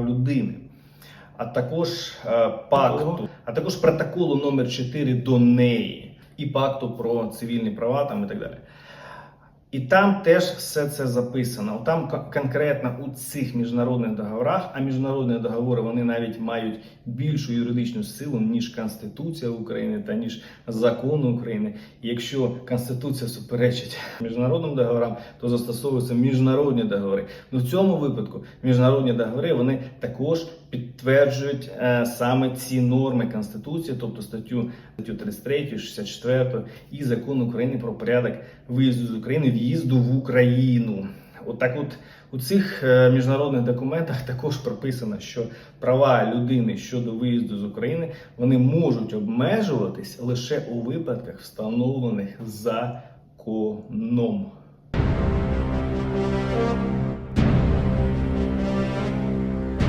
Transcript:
прав людини, а також е, пакту, а також протоколу номер 4 до неї і пакту про цивільні права там і так далі. І там теж все це записано. Там конкретно у цих міжнародних договорах, а міжнародні договори вони навіть мають більшу юридичну силу ніж Конституція України та ніж закони України. І якщо Конституція суперечить міжнародним договорам, то застосовуються міжнародні договори. Ну в цьому випадку міжнародні договори вони також підтверджують е, саме ці норми Конституції, тобто статтю 33, 64 і закон України про порядок виїзду з України, в'їзду в Україну. Отак, от у цих е, міжнародних документах також прописано, що права людини щодо виїзду з України вони можуть обмежуватись лише у випадках, встановлених законом.